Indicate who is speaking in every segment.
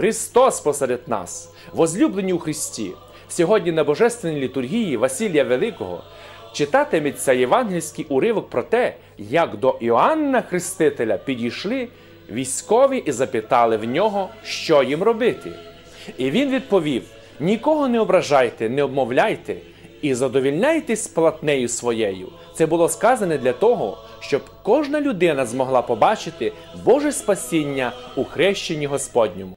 Speaker 1: Христос посеред нас, возлюблені у Христі. Сьогодні на Божественній літургії Василія Великого читатиметься євангельський уривок про те, як до Іоанна Хрестителя підійшли військові і запитали в нього, що їм робити. І він відповів: нікого не ображайте, не обмовляйте і задовільняйтесь платнею своєю. Це було сказане для того, щоб кожна людина змогла побачити Боже спасіння у хрещенні Господньому.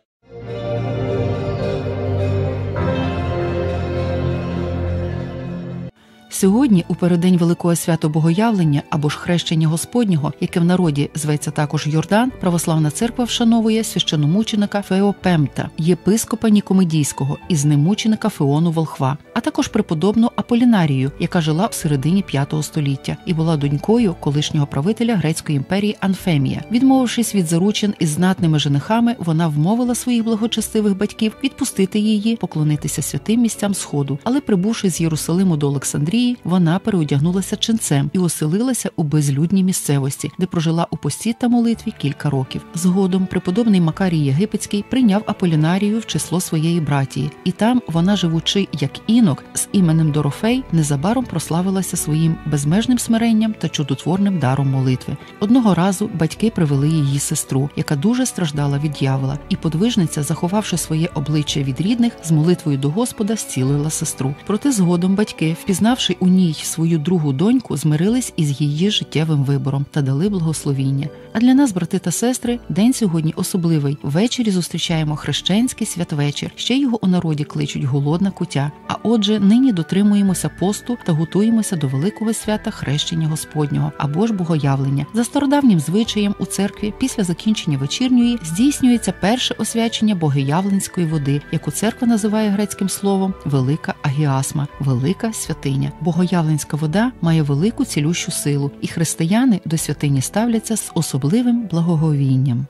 Speaker 2: Сьогодні, у переддень Великого свято Богоявлення або ж хрещення Господнього, яке в народі зветься також Йордан, православна церква вшановує священомученика Феопемта, єпископа Нікомедійського і знемученика Феону Волхва, а також преподобну Аполінарію, яка жила в середині V століття і була донькою колишнього правителя грецької імперії Анфемія. Відмовившись від заручин із знатними женихами, вона вмовила своїх благочестивих батьків відпустити її, поклонитися святим місцям Сходу, але прибувши з Єрусалиму до Олександрії. Вона переодягнулася ченцем і оселилася у безлюдній місцевості, де прожила у пості та молитві кілька років. Згодом преподобний Макарій Єгипетський прийняв Аполінарію в число своєї братії, і там вона, живучи як інок з іменем Дорофей, незабаром прославилася своїм безмежним смиренням та чудотворним даром молитви. Одного разу батьки привели її сестру, яка дуже страждала від дьявола, і подвижниця, заховавши своє обличчя від рідних, з молитвою до Господа зцілила сестру. Проте згодом батьки, впізнавши у ній свою другу доньку, змирились із її життєвим вибором та дали благословіння. А для нас, брати та сестри, день сьогодні особливий. Ввечері зустрічаємо хрещенський святвечір. Ще його у народі кличуть голодна кутя. Отже, нині дотримуємося посту та готуємося до великого свята хрещення Господнього або ж богоявлення. За стародавнім звичаєм у церкві після закінчення вечірньої здійснюється перше освячення богоявленської води, яку церква називає грецьким словом велика агіасма, велика святиня. Богоявленська вода має велику цілющу силу, і християни до святині ставляться з особливим благоговінням.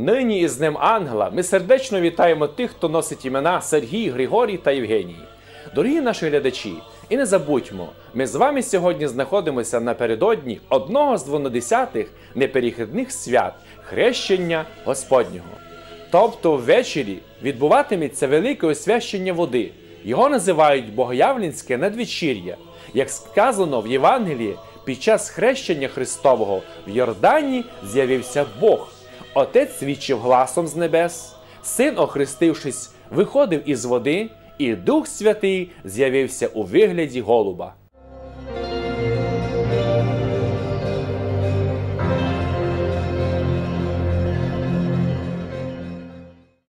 Speaker 1: Нині із Днем Ангела ми сердечно вітаємо тих, хто носить імена Сергій, Григорій та Євгеній. Дорогі наші глядачі, і не забудьмо, ми з вами сьогодні знаходимося напередодні одного з двонадесятих неперехідних свят хрещення Господнього. Тобто ввечері відбуватиметься велике освящення води. Його називають Богоявленське надвечір'я. Як сказано в Євангелії, під час хрещення Христового в Йордані з'явився Бог. Отець свідчив гласом з небес, син, охрестившись, виходив із води, і Дух Святий з'явився у вигляді голуба.